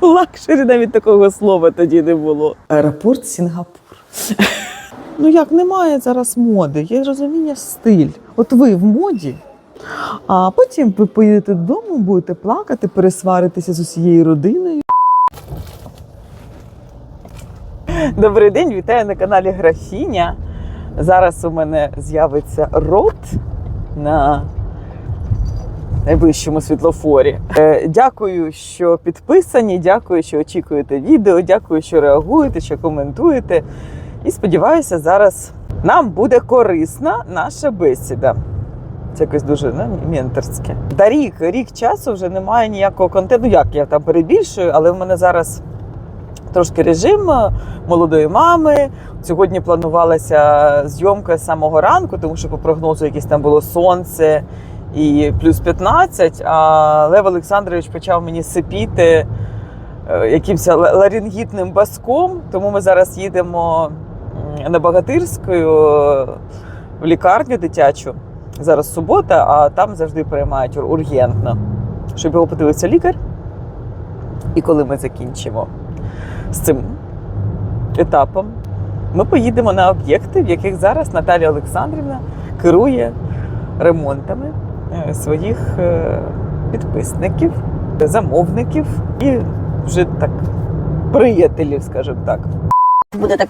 Лакшері навіть такого слова тоді не було. Аеропорт Сінгапур. Ну як немає зараз моди, є розуміння стиль. От ви в моді, а потім ви поїдете додому, будете плакати, пересваритися з усією родиною. Добрий день, вітаю на каналі Графіня. Зараз у мене з'явиться рот на найближчому світлофорі. Е, Дякую, що підписані, дякую, що очікуєте відео, дякую, що реагуєте, що коментуєте. І сподіваюся, зараз нам буде корисна наша бесіда. Це якось дуже ну, менторське. Та рік, рік часу вже немає ніякого контенту. Ну як я там перебільшую, але в мене зараз трошки режим е, молодої мами. Сьогодні планувалася зйомка з самого ранку, тому що по прогнозу якесь там було сонце і плюс 15, а Лев Олександрович почав мені сипіти е, якимось ла- ларінгітним баском. Тому ми зараз їдемо на Богатирську е, в лікарню дитячу. Зараз субота, а там завжди приймають ур- ургентно, щоб його подивився лікар. І коли ми закінчимо з цим етапом, ми поїдемо на об'єкти, в яких зараз Наталія Олександрівна керує ремонтами своїх е, підписників, замовників і вже так приятелів, скажімо так. буде так.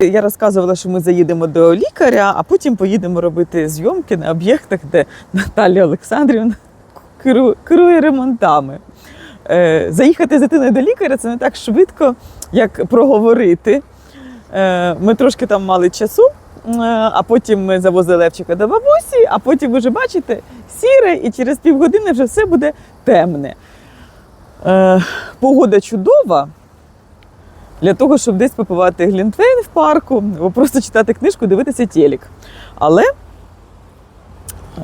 Я розказувала, що ми заїдемо до лікаря, а потім поїдемо робити зйомки на об'єктах, де Наталія Олександрівна керує, ремонтами. Е, заїхати з дитиною до лікаря це не так швидко, як проговорити. Е, ми трошки там мали часу, е, а потім ми завозили Левчика до бабусі, а потім, ви вже бачите, сіре, і через півгодини вже все буде темне. Е, погода чудова для того, щоб десь попивати глінтвейн в парку, або просто читати книжку, дивитися телек. Але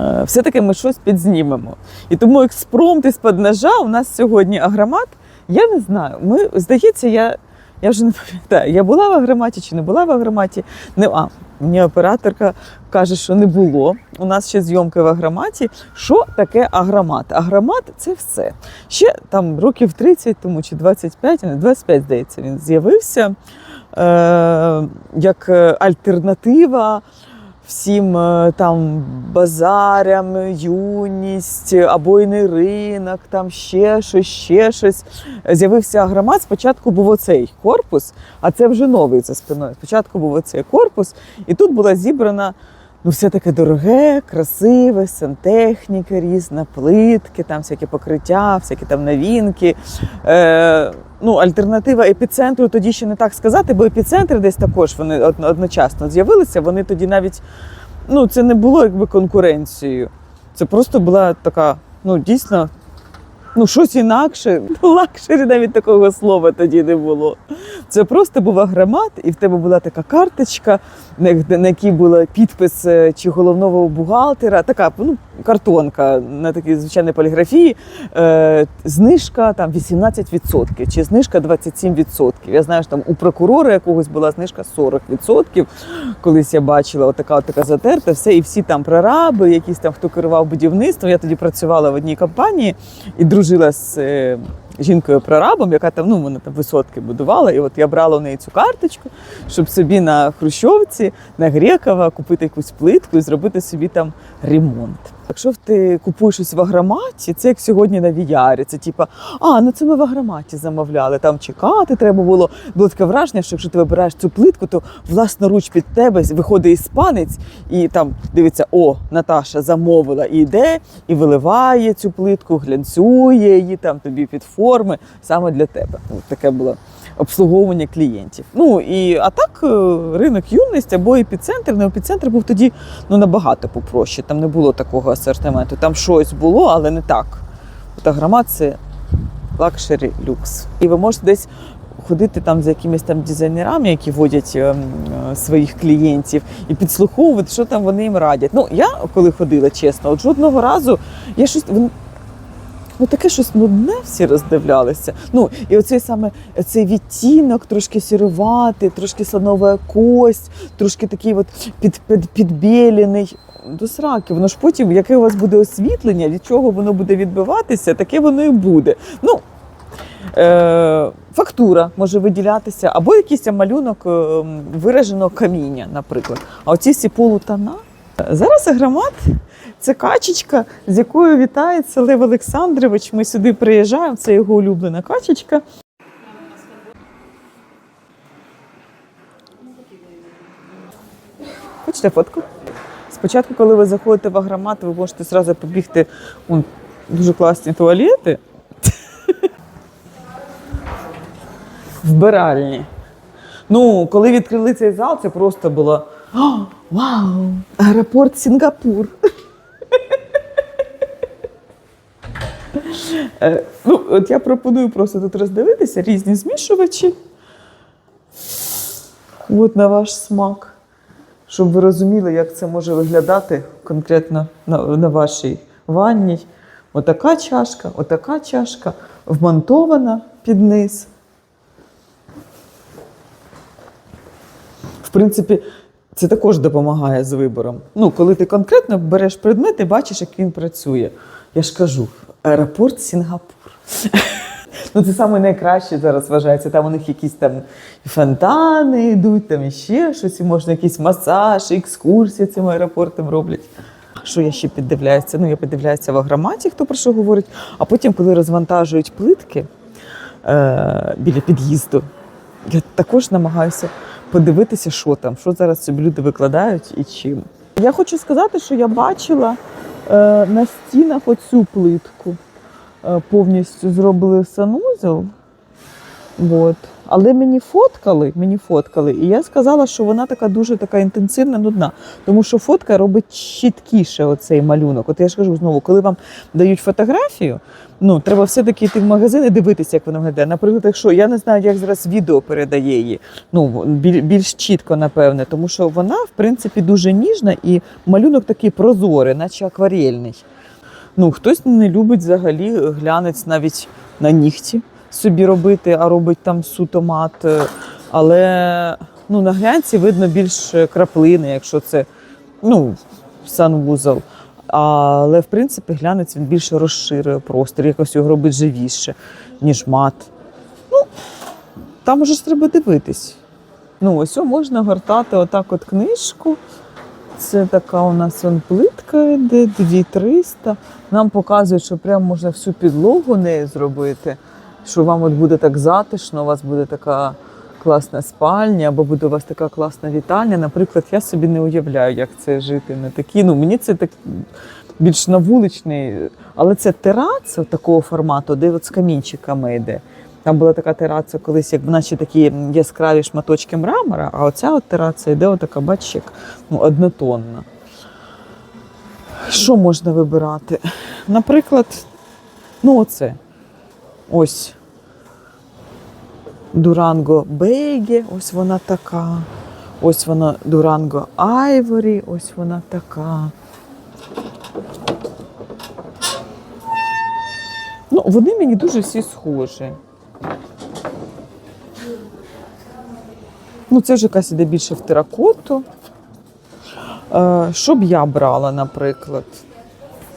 е, все-таки ми щось підзнімемо. І тому експромт із-під ножа у нас сьогодні агромат. Я не знаю. Ми, здається, я, я вже не пам'ятаю, я була в агроматі чи не була в агроматі. Не, а, мені операторка каже, що не було. У нас ще зйомки в агроматі. Що таке агромат? Агромат це все. Ще там років 30 тому чи 25, не 25, здається, він з'явився е, як е, альтернатива всім е, там базарям, юність, обойний ринок, там ще щось, ще щось. З'явився агромат. Спочатку був оцей корпус, а це вже новий за спиною. Спочатку був оцей корпус, і тут була зібрана. Ну, все таке дороге, красиве, сантехніка різна, плитки, там всякі покриття, всякі там новинки. Е, ну, альтернатива епіцентру тоді ще не так сказати, бо епіцентри десь також вони одночасно з'явилися. Вони тоді навіть ну, це не було якби конкуренцією. Це просто була така, ну, дійсно, ну, щось інакше. Лакшері навіть такого слова тоді не було. Це просто був агромат, і в тебе була така карточка, на, якій був підпис е, чи головного бухгалтера, така ну, картонка на такій звичайній поліграфії. Е, знижка там 18% чи знижка 27%. Я знаю, що там у прокурора якогось була знижка 40%. Колись я бачила отака, отака затерта, все, і всі там прораби, якісь там хто керував будівництвом. Я тоді працювала в одній компанії і дружила з. Жінкою-прорабом, яка там ну вона там висотки будувала, і от я брала у неї цю карточку, щоб собі на Хрущовці, на Грекова купити якусь плитку і зробити собі там ремонт. Якщо ти купуєш щось в агроматі, це як сьогодні на VR, Це типа, а ну це ми в агроматі замовляли. Там чекати треба було. Було таке враження, що якщо ти вибираєш цю плитку, то власноруч під тебе виходить іспанець і там дивиться, о, Наташа замовила і йде, і виливає цю плитку, глянцює її там тобі під форми саме для тебе. От таке було обслуговування клієнтів. Ну і а так е, ринок юності або епіцентр. Ну, епіцентр був тоді ну набагато попроще. Там не було такого асортименту. Там щось було, але не так. От агромат це лакшері люкс. І ви можете десь. Ходити там за якимись там дизайнерами, які водять ем, е, своїх клієнтів, і підслуховувати, що там вони їм радять. Ну я коли ходила, чесно, от жодного разу я щось Ну, таке щось нудне всі роздивлялися. Ну, і оцей саме цей відтінок, трошки сіруватий, трошки слонова кость, трошки такий от під, під, підбєлений. До сраки, воно ж потім, яке у вас буде освітлення, від чого воно буде відбиватися, таке воно і буде. Ну, Е, фактура може виділятися, або якийсь малюнок е, вираженого каміння, наприклад. А оці всі полутона. Зараз агромат це качечка, з якою вітається Лев Олександрович. Ми сюди приїжджаємо, це його улюблена качечка. Хочете фотку? Спочатку, коли ви заходите в агромат, ви можете зразу побігти вон, дуже класні туалети. Вбиральні. Ну, коли відкрили цей зал, це просто було вау! Аеропорт Сінгапур. Е, Ну, от я пропоную просто тут роздивитися різні змішувачі. От на ваш смак. Щоб ви розуміли, як це може виглядати конкретно на, на вашій ванні. Отака чашка, отака чашка, вмонтована під низ. В принципі, це також допомагає з вибором. Ну, коли ти конкретно береш предмет і бачиш, як він працює. Я ж кажу, аеропорт Сінгапур. Ну, це саме найкраще зараз вважається. Там у них якісь там фонтани йдуть, там іще щось, і можна якийсь масаж, екскурсії цим аеропортом роблять. Що я ще піддивляюся? Ну, я піддивляюся в агроматі, хто про що говорить, а потім, коли розвантажують плитки е- біля під'їзду, я також намагаюся подивитися, що там, що зараз собі люди викладають і чим. Я хочу сказати, що я бачила е, на стінах оцю плитку. Е, повністю зробили санузел. От. Але мені фоткали, мені фоткали, і я сказала, що вона така дуже така інтенсивна, нудна. Тому що фотка робить чіткіше оцей малюнок. От я ж кажу знову, коли вам дають фотографію, ну треба все-таки йти в магазин і дивитися, як вона виглядає. Наприклад, якщо я не знаю, як зараз відео передає її, ну біль- більш чітко, напевне, тому що вона, в принципі, дуже ніжна і малюнок такий прозорий, наче акварельний. Ну, хтось не любить взагалі глянець навіть на нігті собі робити, а робить там суто мат. Е, Але ну, на глянці видно більш краплини, якщо це ну, санвузол. Але в принципі глянець він більше розширює простір, якось його робить живіше, ніж мат. Ну, там уже ж треба дивитись. Ну, ось о, можна гортати отак от книжку. Це така у нас вон плитка йде, 2300. Нам показують, що прямо можна всю підлогу нею зробити, що вам от буде так затишно, у вас буде така класна спальня, або буде у вас така класна вітальня. Наприклад, я собі не уявляю, як це жити на такій. Ну, мені це так більш на вуличний, але це тераця такого формату, де от з камінчиками йде. Там була така тераця колись, як наче такі яскраві шматочки мрамора, а оця от тераця йде отака, бачиш, як ну, однотонна. Що можна вибирати? Наприклад, ну оце. Ось. Дуранго Бейге, ось вона така. Ось вона Дуранго Айворі, ось вона така. Ну, вони мені дуже всі схожі. Ну, це вже якась іде більше в теракоту. Е, що б я брала, наприклад?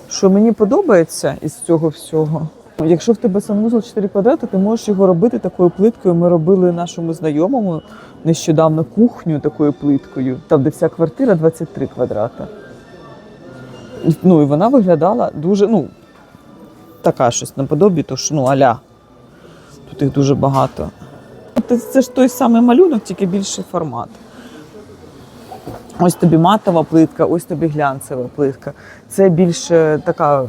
Що мені подобається із цього всього? Якщо в тебе санвузол 4 квадрати, ти можеш його робити такою плиткою. Ми робили нашому знайомому нещодавно кухню такою плиткою, там, де вся квартира 23 квадрата. Ну, і вона виглядала дуже, ну, така щось наподобі, то ж, ну, аля. Тут їх дуже багато. Це ж той самий малюнок, тільки більший формат. Ось тобі матова плитка, ось тобі глянцева плитка. Це більше така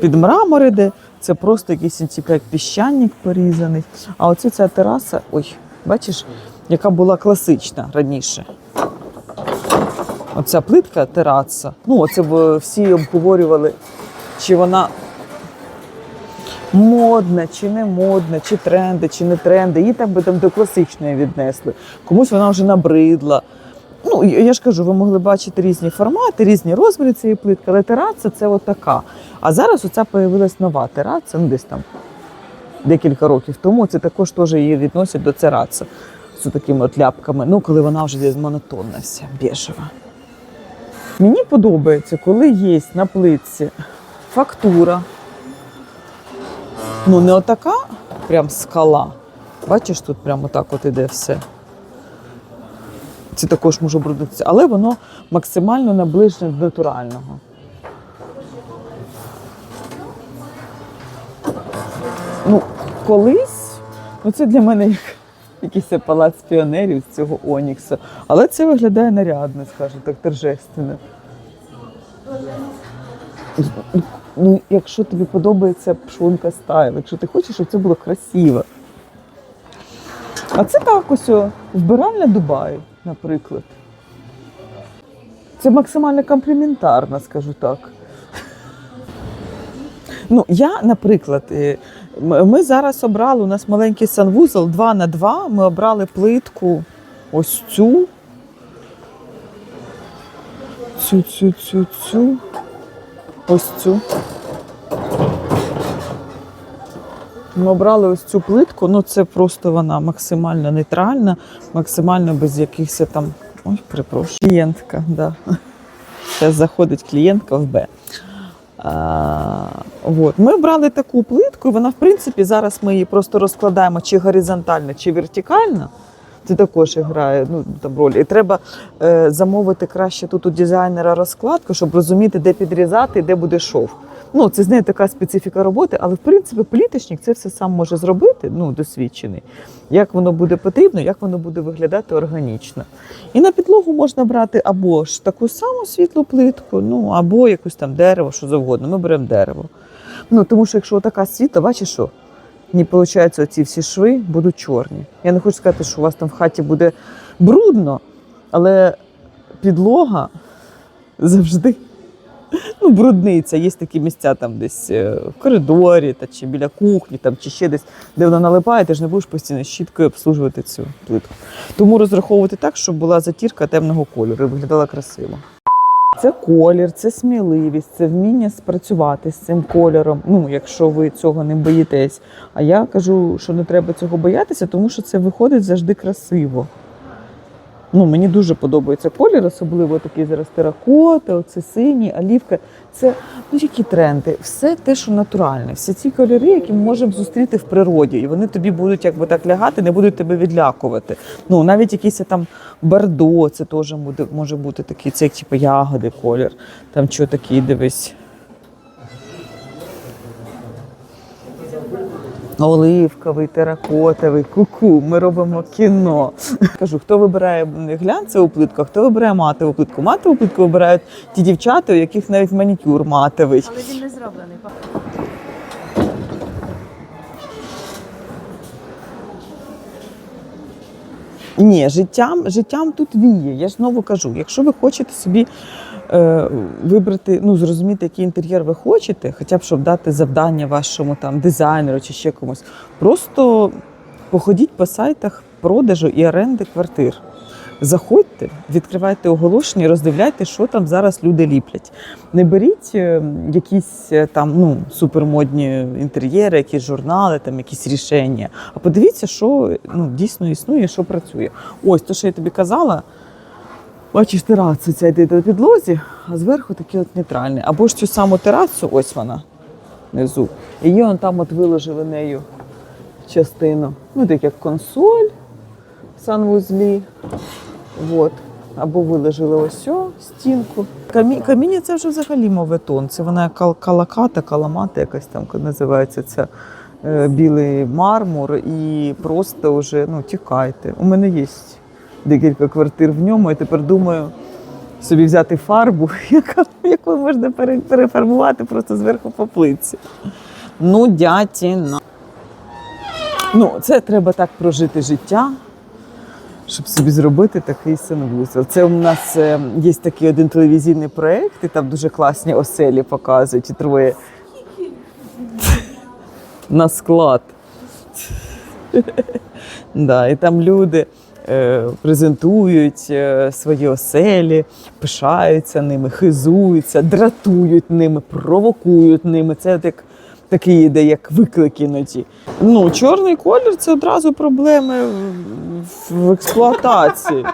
під мрамор іде, це просто якийсь типу, як піщаник порізаний. А оце ця тераса, ой, бачиш, яка була класична раніше. Оця плитка тераса. Ну, оце всі обговорювали, чи вона модна, чи не модна, чи тренди, чи не тренди. Її так би там до класичної віднесли. Комусь вона вже набридла. Ну, я ж кажу, ви могли бачити різні формати, різні розміри цієї плитки, але тераса це от така. А зараз оця появилась нова тераса, ну десь там декілька років тому. Це також теж її відносять до тераса з такими от ляпками. Ну, коли вона вже монотонна вся, бежева. Мені подобається, коли є на плитці фактура. Ну, не отака прям скала. Бачиш, тут прямо так от іде все. Це також може бруднитися, але воно максимально наближене до натурального. Ну, колись, ну це для мене як якийсь палац піонерів з цього Онікса. Але це виглядає нарядно, скажімо так, торжественно. Ну, якщо тобі подобається пшонка стайл, якщо ти хочеш, щоб це було красиво. А це так ось вбиральня Дубай, наприклад. Це максимально компліментарно, скажу так. Ну, я, наприклад, е, ми зараз обрали, у нас маленький санвузол 2 на 2 Ми обрали плитку ось цю. Цю, цю, цю, цю. Ось цю. Ми обрали ось цю плитку, ну це просто вона максимально нейтральна, максимально без якихось там. Ой, перепрошую. Клієнтка, да. Зараз заходить клієнтка в Б. А, от. Ми брали таку плитку, і вона, в принципі, зараз ми її просто розкладаємо чи горизонтально, чи вертикально. Це також грає ну, там роль. І треба е, замовити краще тут у дизайнера розкладку, щоб розуміти, де підрізати і де буде шов. Ну, це з нею така специфіка роботи, але в принципі пліточник це все сам може зробити, ну, досвідчений. Як воно буде потрібно, як воно буде виглядати органічно. І на підлогу можна брати або ж таку саму світлу плитку, ну або якусь там дерево, що завгодно. Ми беремо дерево. Ну, тому що якщо така світла, бачиш що? Не виходить, оці всі шви будуть чорні. Я не хочу сказати, що у вас там в хаті буде брудно, але підлога завжди ну, брудниця. Є такі місця там десь е, в коридорі та чи біля кухні, там, чи ще десь, де вона налипає, ти ж не будеш постійно щіткою обслужувати цю плитку. Тому розраховувати так, щоб була затірка темного кольору і виглядала красиво. Це колір, це сміливість, це вміння спрацювати з цим кольором. Ну, якщо ви цього не боїтесь. А я кажу, що не треба цього боятися, тому що це виходить завжди красиво. Ну, мені дуже подобається колір, особливо такий зараз теракота, оце синій, олівка. Це ну, які тренди? Все те, що натуральне, всі ці кольори, які ми можемо зустріти в природі, і вони тобі будуть якби так лягати, не будуть тебе відлякувати. Ну, навіть якийсь там бордо, це теж може бути такий, це як типу ягоди колір. Там що такий, дивись. Оливковий, теракотовий, ку-ку, ми робимо кіно. Кажу, хто вибирає глянцеву плитку, а хто вибирає матову плитку. Матову плитку вибирають ті дівчата, у яких навіть манікюр матовий. Але він не зроблений. Ні, життям, життям тут віє. Я ж знову кажу, якщо ви хочете собі вибрати, ну зрозуміти, який інтер'єр ви хочете, хоча б щоб дати завдання вашому там дизайнеру чи ще комусь, просто походіть по сайтах продажу і оренди квартир. Заходьте, відкривайте оголошення, роздивляйте, що там зараз люди ліплять. Не беріть е, якісь е, там ну, супермодні інтер'єри, якісь журнали, там якісь рішення. А подивіться, що ну, дійсно існує, що працює. Ось то, що я тобі казала. Бачиш, тераса ця йде на підлозі, а зверху такий от нейтральний. Або ж цю саму терасу, ось вона внизу. Її он там от виложили нею частину. Ну, так як консоль в санвузлі. От. Або виложили ось стінку. Камі... Каміння це вже взагалі моветон. Це вона кал- калаката, каламата якась там називається це е, білий мармур і просто вже ну, тікайте. У мене є декілька квартир в ньому. Я тепер думаю собі взяти фарбу, яку можна перефарбувати просто зверху по плитці. Ну, дятіна. Ну, це треба так прожити життя, щоб собі зробити такий санвузол. Це у нас е, є такий один телевізійний проєкт, і там дуже класні оселі показують і троє на склад. Да, і там люди презентують е, свої оселі, пишаються ними, хизуються, дратують ними, провокують ними. Це от як такі іде, як виклик іноді. Ну, чорний колір це одразу проблеми в- в експлуатації.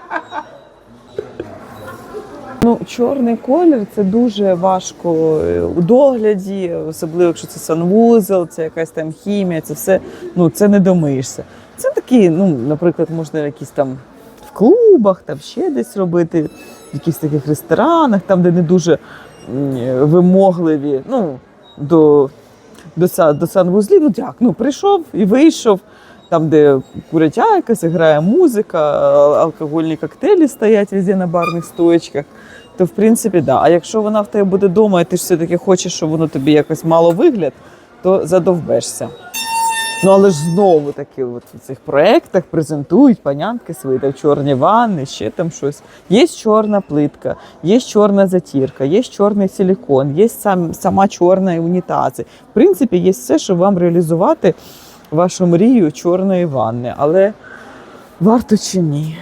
Ну, чорний колір це дуже важко е, у догляді, особливо якщо це санвузол, це якась там хімія, це все ну це не домиєшся. Це такі, ну, наприклад, можна якісь там в клубах, там ще десь робити, в якихось таких ресторанах, там, де не дуже вимогливі. Ну, до, до, до санвузлів, ну як, ну прийшов і вийшов. Там, де курятя якась грає музика, алкогольні коктейлі стоять везде на барних стоечках, то в принципі, да. А якщо вона в тебе буде вдома, і ти ж все-таки хочеш, щоб воно тобі якось мало вигляд, то задовбешся. Ну але ж знову таки, от в цих проєктах презентують панянки свої там чорні ванни, ще там щось. Є чорна плитка, є чорна затірка, є чорний силікон, є сам, сама чорна унітази. В принципі, є все, щоб вам реалізувати вашу мрію чорної ванни. Але варто чи ні?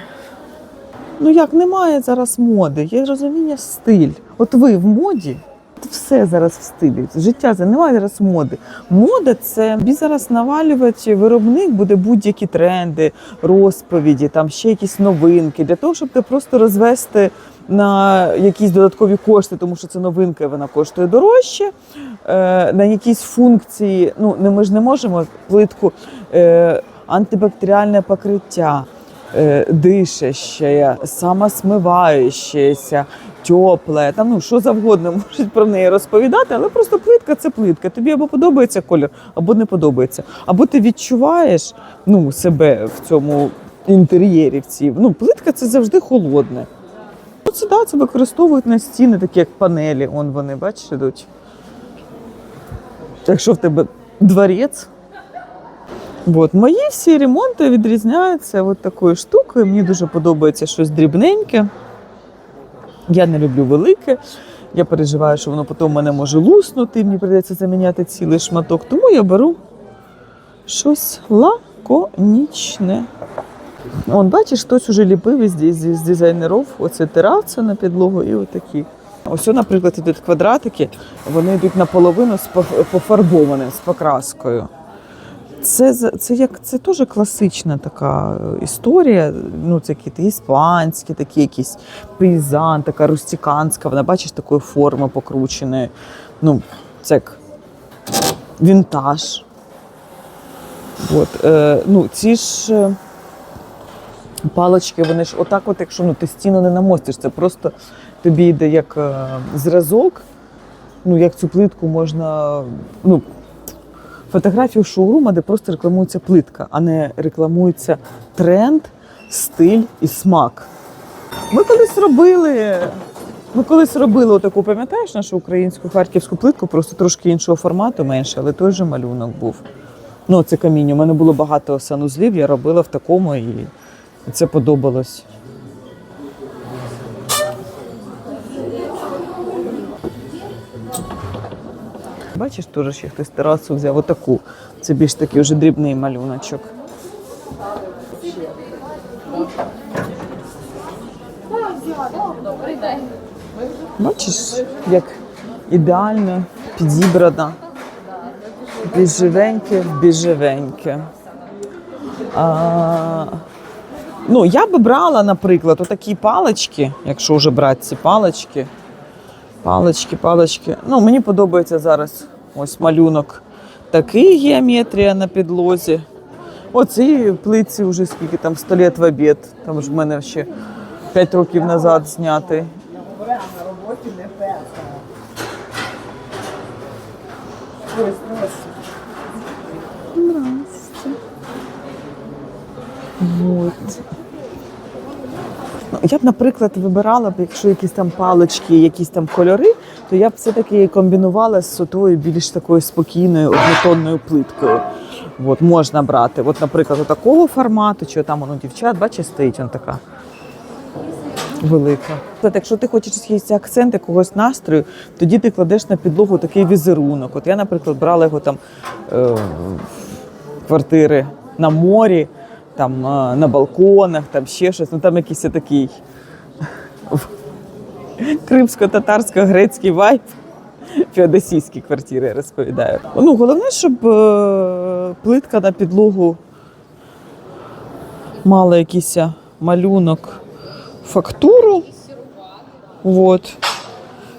Ну як немає зараз моди, є розуміння стиль. От ви в моді. Все зараз в стилі. Життя це немає зараз моди. Мода це тобі зараз навалювати виробник буде будь-які тренди, розповіді, там ще якісь новинки для того, щоб ти просто розвести на якісь додаткові кошти, тому що це новинка, вона коштує дорожче. Е, на якісь функції. Ну ми ж не можемо плитку е, антибактеріальне покриття. Е, Дишаще, самосмиваючеся, тепле, там ну що завгодно можуть про неї розповідати, але просто плитка це плитка. Тобі або подобається колір, або не подобається. Або ти відчуваєш ну, себе в цьому інтер'єрі. В цій. Ну, плитка це завжди холодне. Ну, це да, це використовують на стіни, такі як панелі. Он вони, бачиш, ідуть. Якщо в тебе дворець. От. Мої всі ремонти відрізняються от такою штукою. Мені дуже подобається щось дрібненьке. Я не люблю велике. Я переживаю, що воно потім мене може луснути, мені прийдеться заміняти цілий шматок. Тому я беру щось лаконічне. Он, бачиш, хтось уже ліпив із, із, з дизайнерів. Оце тирався на підлогу і отакі. Ось, наприклад, ідуть квадратики, вони йдуть наполовину пофарбовані, з покраскою. Це, це, як, це теж класична така е, історія. Ну, це якісь іспанські, такі якісь пейзан, така рустиканська. Вона бачиш такої форми покрученої. Ну, це як вінтаж. От, е, ну, ці ж е, палочки, вони ж отак, от, якщо ну, ти стіну не намостиш, це просто тобі йде як е, зразок, ну, як цю плитку можна. Ну, фотографію шоурума, де просто рекламується плитка, а не рекламується тренд, стиль і смак. Ми колись робили. Ми колись робили отаку, пам'ятаєш нашу українську харківську плитку, просто трошки іншого формату менше, але той же малюнок був. Ну, це каміння. У мене було багато санузлів, я робила в такому і це подобалось. Бачиш, теж ще хтось терасу взяв отаку. Це більш такий вже дрібний малюночок. Бачиш, як ідеально підібрана. Біжевеньке, біжевеньке. А, ну, я би брала, наприклад, отакі палички, якщо вже брати ці палички. Палички, палички. Ну, мені подобається зараз ось малюнок. Такий геометрія на підлозі. Оці плитці вже скільки там 100 літ в обід. Там ж в мене ще 5 років назад знятий. Здрасте. Вот. Ну, Я б, наприклад, вибирала б, якщо якісь там палички, якісь там кольори, то я б все-таки комбінувала з тою більш такою спокійною однотонною плиткою. От, можна брати. От, наприклад, такого формату, чи там воно дівчат, бачиш, стоїть вона така велика. От, якщо ти хочеш якісь акценти когось настрою, тоді ти кладеш на підлогу такий візерунок. От я, наприклад, брала його там е, квартири на морі, там е, на балконах, там ще щось. Ну там якийсь такий кримсько-татарсько-грецький вайб. Феодосійські квартири розповідаю. Ну, головне, щоб е, плитка на підлогу мала якийсь малюнок, фактуру. От.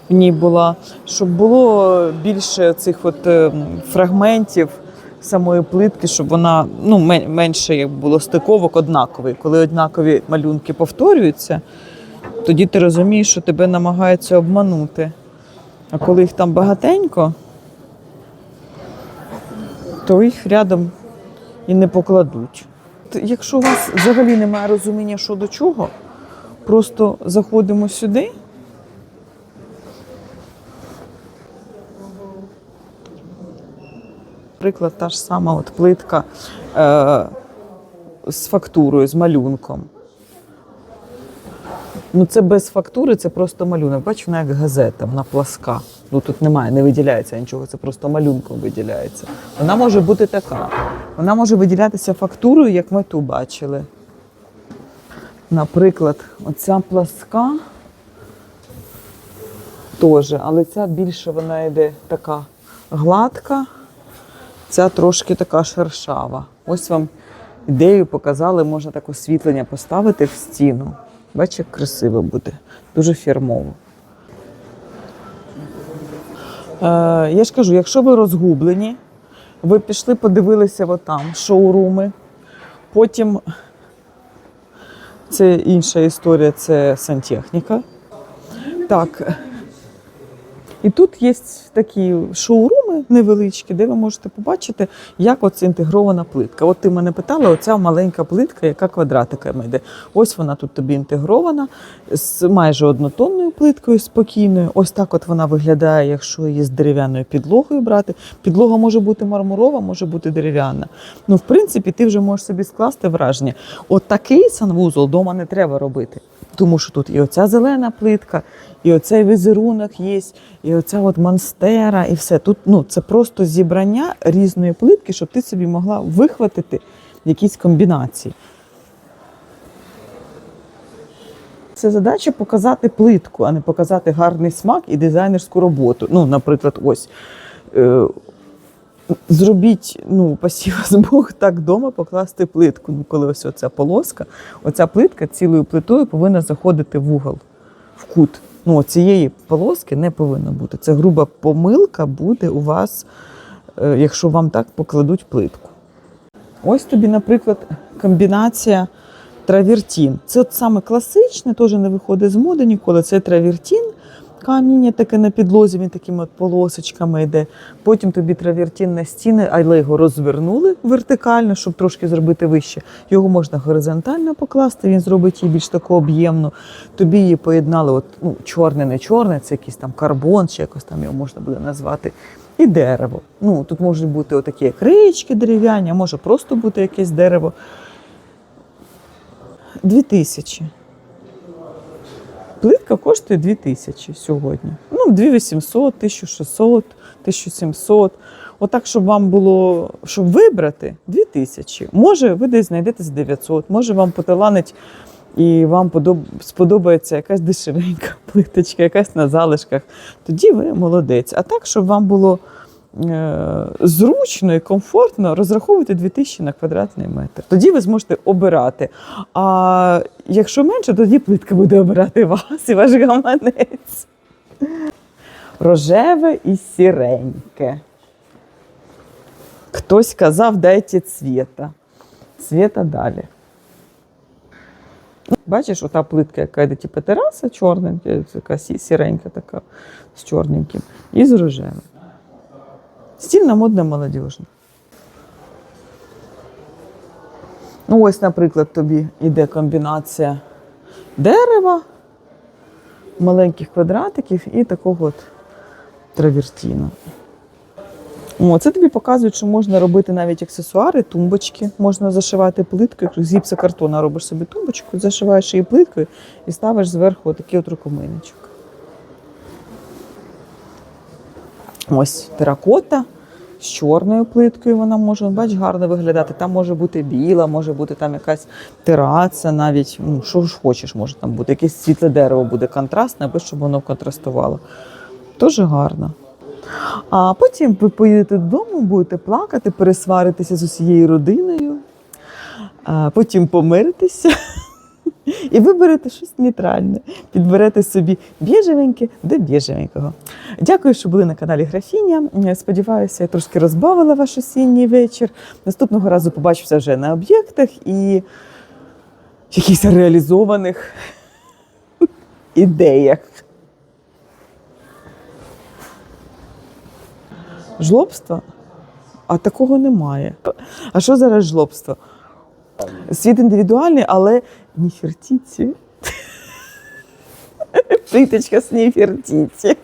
В ній була, щоб було більше цих от е, фрагментів самої плитки, щоб вона ну, менше як було стиковок однаковий. Коли однакові малюнки повторюються, тоді ти розумієш, що тебе намагаються обманути. А коли їх там багатенько, то їх рядом і не покладуть. Якщо у вас взагалі немає розуміння, що до чого, просто заходимо сюди. Наприклад, та ж сама от плитка е, з фактурою, з малюнком. Ну, це без фактури, це просто малюнок. Бачиш, вона як газета, вона пласка. Ну тут немає, не виділяється нічого, це просто малюнком виділяється. Вона може бути така. Вона може виділятися фактурою, як ми ту бачили. Наприклад, оця пласка теж, але ця більше вона йде така гладка, ця трошки така шершава. Ось вам ідею показали, можна так освітлення поставити в стіну. Бачиш, як красиво буде, дуже фірмово. Е, я ж кажу, якщо ви розгублені, ви пішли, подивилися отам шоуруми, потім це інша історія, це сантехніка. Так. І тут є такі шоуруми невеличкі, де ви можете побачити, як оце інтегрована плитка. От ти мене питала, оця маленька плитка, яка квадратиками йде. Ось вона тут тобі інтегрована з майже однотонною плиткою спокійною. Ось так от вона виглядає, якщо її з дерев'яною підлогою брати. Підлога може бути мармурова, може бути дерев'яна. Ну, в принципі, ти вже можеш собі скласти враження. От такий санвузол вдома не треба робити. Тому що тут і оця зелена плитка, і оцей візерунок є, і оця от монстера, і все. Тут ну, це просто зібрання різної плитки, щоб ти собі могла вихватити якісь комбінації. Це задача показати плитку, а не показати гарний смак і дизайнерську роботу. Ну, наприклад, ось. Зробіть, ну, пасіва з Бог так вдома покласти плитку. Ну, коли ось оця полоска, оця плитка цілою плитою повинна заходити в угол, в кут. Ну, цієї полоски не повинно бути. Це груба помилка буде у вас, е, якщо вам так покладуть плитку. Ось тобі, наприклад, комбінація травертін. Це от саме класичне, теж не виходить з моди ніколи. Це травертін. Каміння таке на підлозі, він такими от полосочками йде. Потім тобі травертін на стіни, але його розвернули вертикально, щоб трошки зробити вище. Його можна горизонтально покласти, він зробить її більш таку об'ємну. Тобі її поєднали, от, ну, чорне, не чорне, це якийсь там карбон, чи якось там його можна буде назвати. І дерево. Ну, тут можуть бути отакі як рички дерев'яні, а може просто бути якесь дерево. Дві тисячі. Плитка коштує 2 тисячі сьогодні. Ну, 2800, 1600, 1700. Отак, щоб вам було, щоб вибрати 2 тисячі. Може, ви десь знайдете за 900, може вам поталанить і вам сподобається якась дешевенька плиточка, якась на залишках. Тоді ви молодець. А так, щоб вам було зручно і комфортно, розраховуйте 2000 на квадратний метр. Тоді ви зможете обирати. А якщо менше, тоді плитка буде обирати вас і ваш гаманець. Рожеве і сіреньке. Хтось казав, дайте цвіта. Цвіта далі. Бачиш, ота плитка, яка йде типу тераса чорна, така сіренька така з чорненьким, і з рожевим. Стільна модна молодіжна. Ну, ось, наприклад, тобі йде комбінація дерева, маленьких квадратиків і такого от травертіну. О, це тобі показують, що можна робити навіть аксесуари, тумбочки. Можна зашивати плиткою. З гіпсокартона робиш собі тумбочку, зашиваєш її плиткою і ставиш зверху отакий от рукомийничок. Ось теракота з чорною плиткою вона може, бач, гарно виглядати. Там може бути біла, може бути там якась тераця, навіть ну, що ж хочеш, може там бути. Якесь світле дерево буде контрастне, аби щоб воно контрастувало. Дуже гарно. А потім ви поїдете додому, будете плакати, пересваритися з усією родиною, а потім помиритися І виберете щось нейтральне, підберете собі біжевеньке до біжевенького. Дякую, що були на каналі Графіня. Сподіваюся, я трошки розбавила ваш осінній вечір. Наступного разу побачуся вже на об'єктах і якихось реалізованих ідеях. Жлобство? А такого немає. А що зараз жлобство? Світ індивідуальний, але не фертите. Плиточка с не фертіці.